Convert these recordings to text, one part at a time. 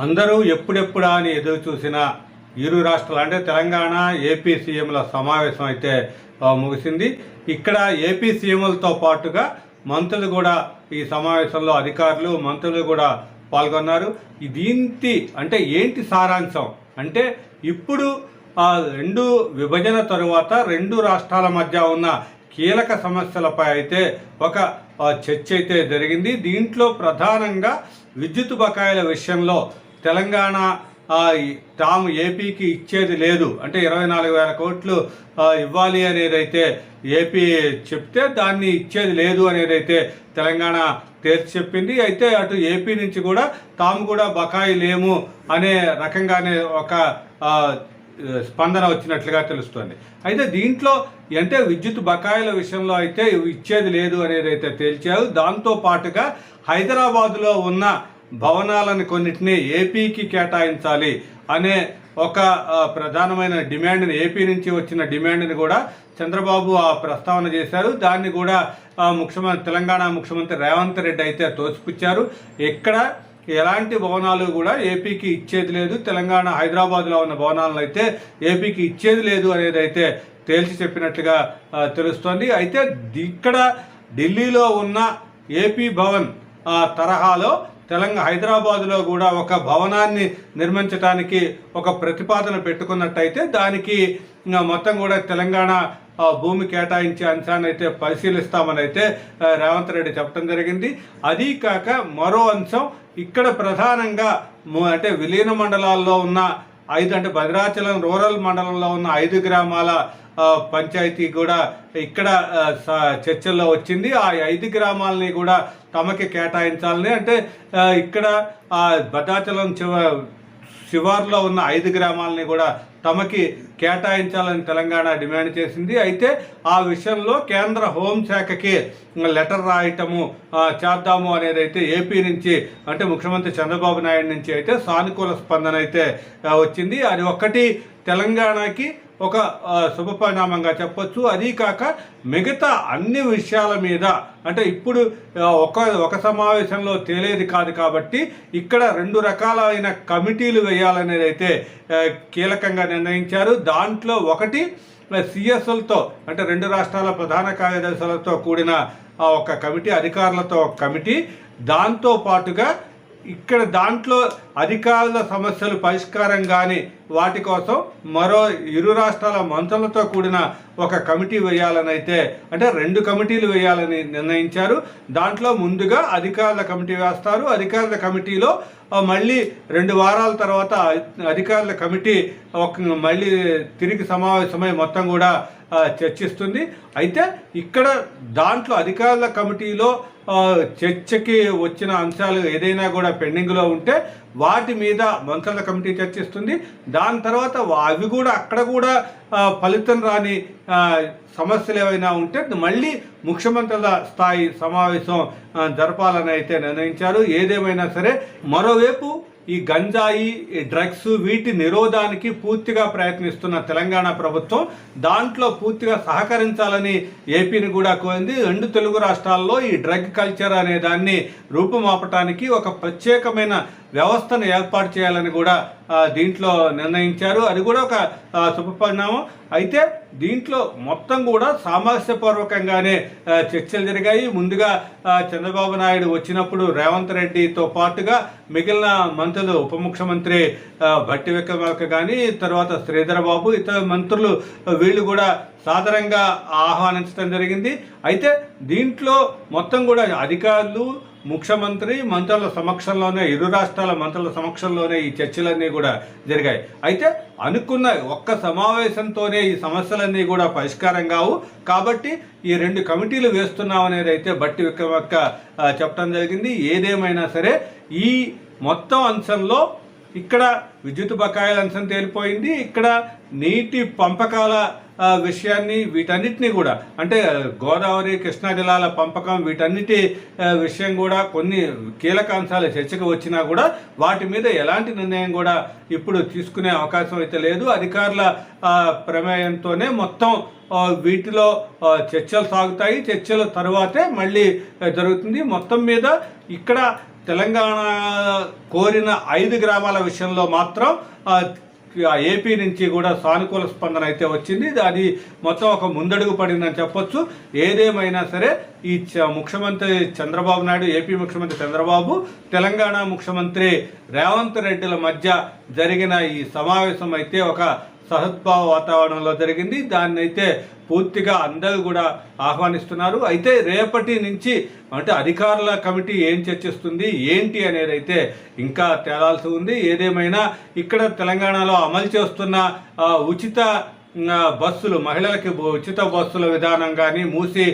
అందరూ ఎప్పుడెప్పుడా అని ఎదురు చూసిన ఇరు రాష్ట్రాలు అంటే తెలంగాణ ఏపీ సీఎంల సమావేశం అయితే ముగిసింది. ఇక్కడ ఏపీ సీఎంలతో పాటుగా మంత్రులు కూడా ఈ సమావేశంలో అధికారులు మంత్రులు కూడా పాల్గొన్నారు. ఈ దీంటి అంటే ఏంటి సారాంశం? అంటే ఇప్పుడు ఆ రెండు విభజన తరువాత రెండు రాష్ట్రాల మధ్య ఉన్న కీలక సమస్యలపై అయితే ఒక చర్చ అయితే జరిగింది. దీంట్లో ప్రధానంగా విద్యుత్ బకాయిల విషయంలో తెలంగాణ తాము ఏపీకి ఇచ్చేది లేదు. అంటే ఇరవై నాలుగు వేల కోట్లు ఇవ్వాలి అనేది అయితే ఏపీ చెప్తే దాన్ని ఇచ్చేది లేదు అనేది అయితే తెలంగాణ తేల్చి చెప్పింది. అయితే అటు ఏపీ నుంచి కూడా తాము కూడా బకాయి లేము అనే రకంగానే ఒక స్పందన వచ్చినట్లుగా తెలుస్తుంది. అయితే దీంట్లో అంటే విద్యుత్ బకాయిల విషయంలో అయితే ఇచ్చేది లేదు అనేది అయితే తేల్చారు. దాంతో పాటుగా హైదరాబాదులో ఉన్న భవనాలను కొన్నిటిని ఏపీకి కేటాయించాలి అనే ఒక ప్రధానమైన డిమాండ్ని ఏపీ నుంచి వచ్చిన డిమాండ్ని కూడా చంద్రబాబు ఆ ప్రస్తావన చేశారు. దాన్ని కూడా ముఖ్యమంత్రి తెలంగాణ ముఖ్యమంత్రి రేవంత్ రెడ్డి అయితే తోసిపుచ్చారు. ఎక్కడ ఎలాంటి భవనాలు కూడా ఏపీకి ఇచ్చేది లేదు. తెలంగాణ హైదరాబాద్లో ఉన్న భవనాలను అయితే ఏపీకి ఇచ్చేది లేదు అనేది అయితే తేల్చి చెప్పినట్లుగా తెలుస్తోంది. అయితే ఇక్కడ ఢిల్లీలో ఉన్న ఏపీ భవన్ తరహాలో తెలంగాణ హైదరాబాదులో కూడా ఒక భవనాన్ని నిర్మించడానికి ఒక ప్రతిపాదన పెట్టుకున్నట్టయితే దానికి ఇంకా మొత్తం కూడా తెలంగాణ భూమి కేటాయించే అంశాన్ని అయితే పరిశీలిస్తామని అయితే రేవంత్ రెడ్డి చెప్పడం జరిగింది. అది కాక మరో అంశం ఇక్కడ ప్రధానంగా అంటే విలీన మండలాల్లో ఉన్న ఐదు అంటే భద్రాచలం రూరల్ మండలంలో ఉన్న ఐదు గ్రామాల పంచాయతీ కూడా ఇక్కడ స- చర్చల్లో వచ్చింది. ఆ ఐదు గ్రామాలని కూడా తమకి కేటాయించాలని అంటే ఇక్కడ భద్రాచలం చివ శివార్లో ఉన్న ఐదు గ్రామాలని కూడా తమకి కేటాయించాలని తెలంగాణ డిమాండ్ చేసింది. అయితే ఆ విషయంలో కేంద్ర హోంశాఖకి లెటర్ రాయటము చేద్దాము అనేది అయితే ఏపీ నుంచి అంటే ముఖ్యమంత్రి చంద్రబాబు నాయుడు నుంచి అయితే సానుకూల స్పందన అయితే వచ్చింది. అది ఒక్కటి తెలంగాణకి ఒక శుభపరిణామంగా శుభ పరిణామంగా చెప్పొచ్చు. అది కాక మిగతా అన్ని విషయాల మీద అంటే ఇప్పుడు ఒక ఒక సమావేశంలో తేలేది కాదు కాబట్టి ఇక్కడ రెండు రకాలైన కమిటీలు వేయాలనేది అయితే కీలకంగా నిర్ణయించారు. దాంట్లో ఒకటి సిఎస్ఎల్తో అంటే రెండు రాష్ట్రాల ప్రధాన కార్యదర్శులతో కూడిన ఆ, ఒక కమిటీ అధికారులతో ఒక కమిటీ. దాంతో పాటుగా ఇక్కడ దాంట్లో అధికారుల సమస్యలు పరిష్కారం కానీ వాటి కోసం మరో ఇరు రాష్ట్రాల మంత్రులతో కూడిన ఒక కమిటీ వేయాలని అయితే అంటే రెండు కమిటీలు వేయాలని నిర్ణయించారు. దాంట్లో ముందుగా అధికారుల కమిటీ వేస్తారు. అధికారుల కమిటీలో మళ్ళీ రెండు వారాల తర్వాత అధికారుల కమిటీ ఒక మళ్ళీ తిరిగి సమావేశమై మొత్తం కూడా చర్చిస్తుంది. అయితే ఇక్కడ దాంట్లో అధికారుల కమిటీలో చర్చకి వచ్చిన అంశాలు ఏదైనా కూడా పెండింగ్లో ఉంటే వాటి మీద మంత్రుల కమిటీ చర్చిస్తుంది. దాని తర్వాత అవి కూడా అక్కడ కూడా ఫలితం రాని సమస్యలు ఏవైనా ఉంటే మళ్ళీ ముఖ్యమంత్రుల స్థాయి సమావేశం జరపాలని అయితే నిర్ణయించారు. ఏదేమైనా సరే మరోవైపు ఈ గంజాయి ఈ డ్రగ్స్ వీటి నిరోధానికి పూర్తిగా ప్రయత్నిస్తున్న తెలంగాణ ప్రభుత్వం దాంట్లో పూర్తిగా సహకరించాలని ఏపీని కూడా కోరింది. రెండు తెలుగు రాష్ట్రాల్లో ఈ డ్రగ్ కల్చర్ అనే దాన్ని రూపుమాపటానికి ఒక ప్రత్యేకమైన వ్యవస్థను ఏర్పాటు చేయాలని కూడా దీంట్లో నిర్ణయించారు. అది కూడా ఒక శుభపరిణామం. అయితే దీంట్లో మొత్తం కూడా సామరస్యపూర్వకంగానే చర్చలు జరిగాయి. ముందుగా చంద్రబాబు నాయుడు వచ్చినప్పుడు రేవంత్ రెడ్డితో పాటుగా మిగిలిన మంత్రులు ఉప ముఖ్యమంత్రి భట్టి విక్రమార్క కానీ తర్వాత శ్రీధరబాబు ఇతర మంత్రులు వీళ్ళు కూడా సాధారణంగా ఆహ్వానించడం జరిగింది. అయితే దీంట్లో మొత్తం కూడా అధికారులు ముఖ్యమంత్రి మంత్రుల సమక్షంలోనే ఇరు రాష్ట్రాల మంత్రుల సమక్షంలోనే ఈ చర్చలన్నీ కూడా జరిగాయి. అయితే అనుకున్న ఒక్క సమావేశంతోనే ఈ సమస్యలన్నీ కూడా పరిష్కారం కావు. కాబట్టి ఈ రెండు కమిటీలు వేస్తున్నాం అనేది అయితే బట్టి విక్రమక్క చెప్పడం జరిగింది. ఏదేమైనా సరే ఈ మొత్తం అంశంలో ఇక్కడ విద్యుత్ బకాయిల అంశం తేలిపోయింది. ఇక్కడ నీటి పంపకాల విషయాన్ని వీటన్నిటిని కూడా అంటే గోదావరి కృష్ణా జిల్లాల పంపకం వీటన్నిటి విషయం కూడా కొన్ని కీలక అంశాలు చర్చకు వచ్చినా కూడా వాటి మీద ఎలాంటి నిర్ణయం కూడా ఇప్పుడు తీసుకునే అవకాశం అయితే లేదు. అధికారుల ప్రమేయంతోనే మొత్తం వీటిలో చర్చలు సాగుతాయి. చర్చల తర్వాతే మళ్ళీ జరుగుతుంది. మొత్తం మీద ఇక్కడ తెలంగాణ కోరిన ఐదు గ్రామాల విషయంలో మాత్రం ఆ, ఏపీ నుంచి కూడా సానుకూల స్పందన అయితే వచ్చింది. అది మొత్తం ఒక ముందడుగు పడిందని చెప్పొచ్చు. ఏదేమైనా సరే ఈ చ- ముఖ్యమంత్రి చంద్రబాబు నాయుడు ఏపీ ముఖ్యమంత్రి చంద్రబాబు తెలంగాణ ముఖ్యమంత్రి రేవంత్ రెడ్డిల మధ్య జరిగిన ఈ సమావేశం అయితే ఒక సహద్భావ వాతావరణంలో జరిగింది. దాన్ని అయితే పూర్తిగా అందరూ కూడా ఆహ్వానిస్తున్నారు. అయితే రేపటి నుంచి అంటే అధికారుల కమిటీ ఏం చర్చిస్తుంది ఏంటి అనేది అయితే ఇంకా తేలాల్సి ఉంది. ఏదేమైనా ఇక్కడ తెలంగాణలో అమలు చేస్తున్న ఉచిత బస్సులు మహిళలకి ఉచిత బస్సుల విధానం కానీ మూసి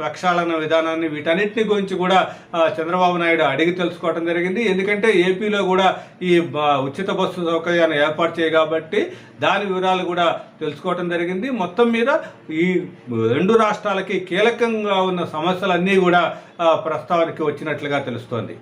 ప్రక్షాళన విధానాన్ని వీటన్నిటిని గురించి కూడా చంద్రబాబు నాయుడు అడిగి తెలుసుకోవడం జరిగింది. ఎందుకంటే ఏపీలో కూడా ఈ ఉచిత బస్సు సౌకర్యాన్ని ఏర్పాటు చేయ కాబట్టి దాని వివరాలు కూడా తెలుసుకోవడం జరిగింది. మొత్తం మీద ఈ రెండు రాష్ట్రాలకి కీలకంగా ఉన్న సమస్యలన్నీ కూడా ప్రస్తావనకి వచ్చినట్లుగా తెలుస్తోంది.